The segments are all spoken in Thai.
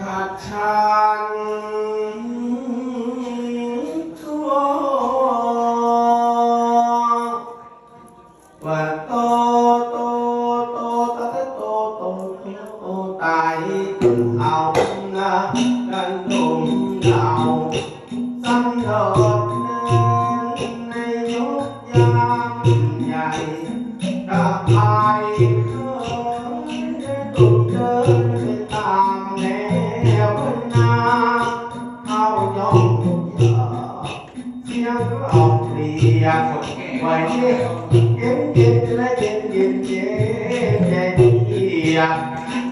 หัตถังทัววัตโตโตโตตะโตโตโตไตเอานะกันตรงเอาสังโด ไหวเช่ติดเงินเจ็ดและเจ็ดเงินเจ็ดใจดี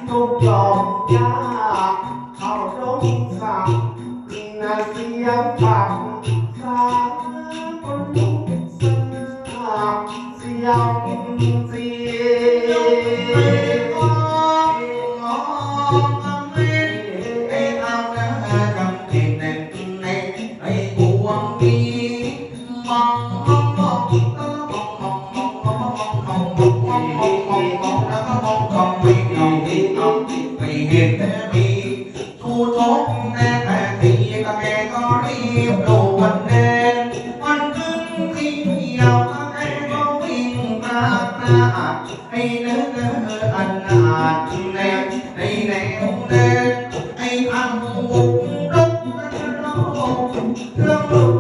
ทุกจอมยาเข้าลงสักอินาเทียมพา แม่ก็รีบโดดเด่นวันขึ้นที่เราก็แค่ก็วิ่งตามหน้าให้เนื้ออันอาจแนวในแนวเด่นไอ้พันบุกรต้องร้อง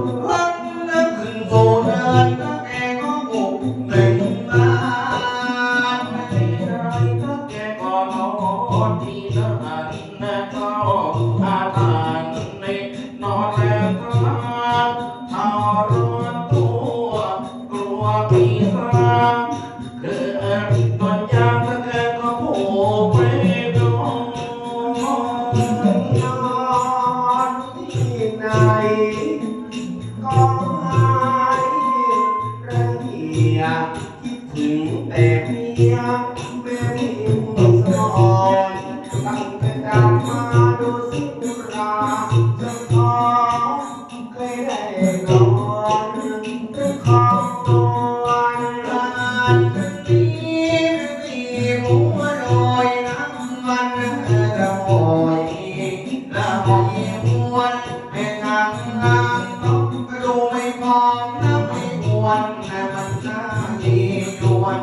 องน้ำไม่ควรนะมันน่าดีควร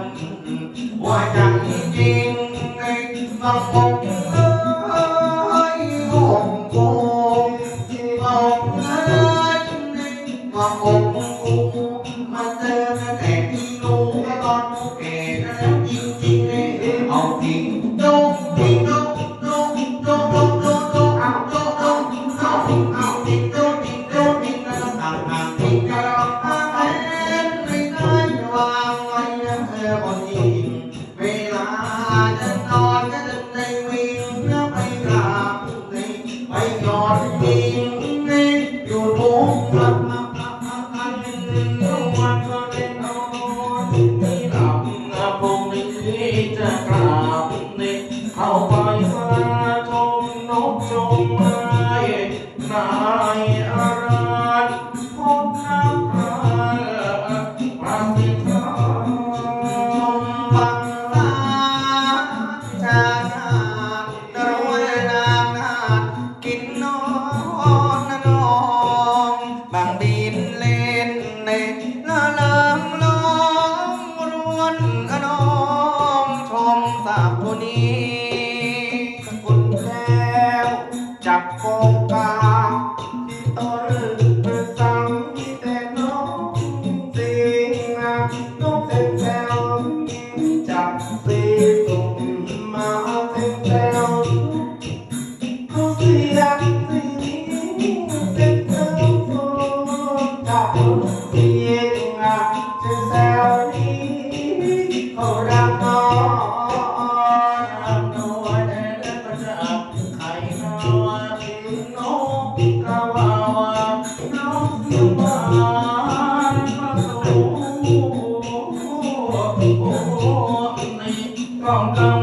ว่าจะจริงในบางคน open. รักน้องรักน้อยแต่ก็จะอับไข่น้อยน้องกระวาวน้องอยู่บ้านมาสู่โอ้โอ้ในกองกำ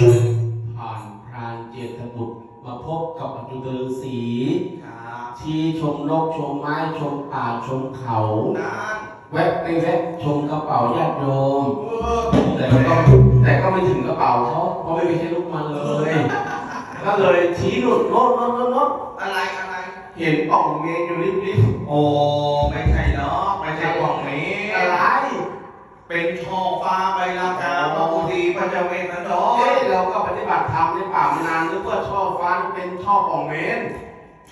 ผ่านพรานเจตบุตร มาพบกับอจุตฤาษีครับชี้ชมนกชมไม้ชมป่าชมเขานานแวะไปแวะชมกระเป๋าญาติโยมเออแต่ก็แต่ก็ไม่ถึงกระเป๋าเขาเพราะไม่มีใช่ลูกมันเลย ก็เลยชี้หนุดโน้ตโน้ตโน้ตโน้ตอะไรอะไร เห็นป่องเมนอยู่ริบริบโอ้ไม่ใช่เนาะไม่ใช่กล่องนี้อะไร เป็นช่อฟ้าใบลากาพระพุทธีพระเจ้าเวสสันดเอ้รยเราก็ปฏิบัติธรรมในป่ามานานนึกว่าช่อฟ้าเป็นช่อป่องเมน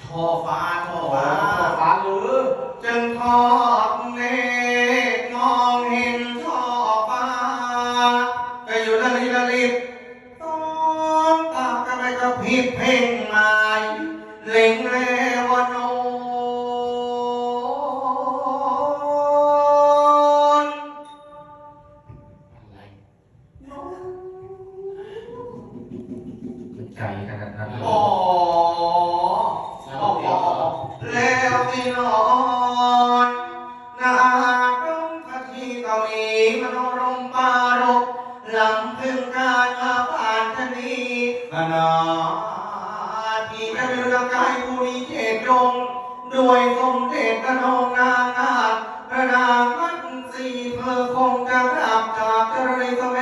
ช่อฟ้าช่อโอ้ฟ้าช่อฟ้าหรือจึงทอดเนตรมองเห็นช่อฟ้าก็อยู่ละลิละลิบต้องตาก็ไปกระพริบเพ่งหมายเล็งเล อ๋ออ๋อแล้วพี่น้องนาตที่กาหลีมโนรมปารกลำพึงการมาผ่ทนีนาที่กรเดือกายภูริเจตดด้วยสมเด็ะนงงนาถพระนางมัตสีเพอคงจะกราบจกเจริญสม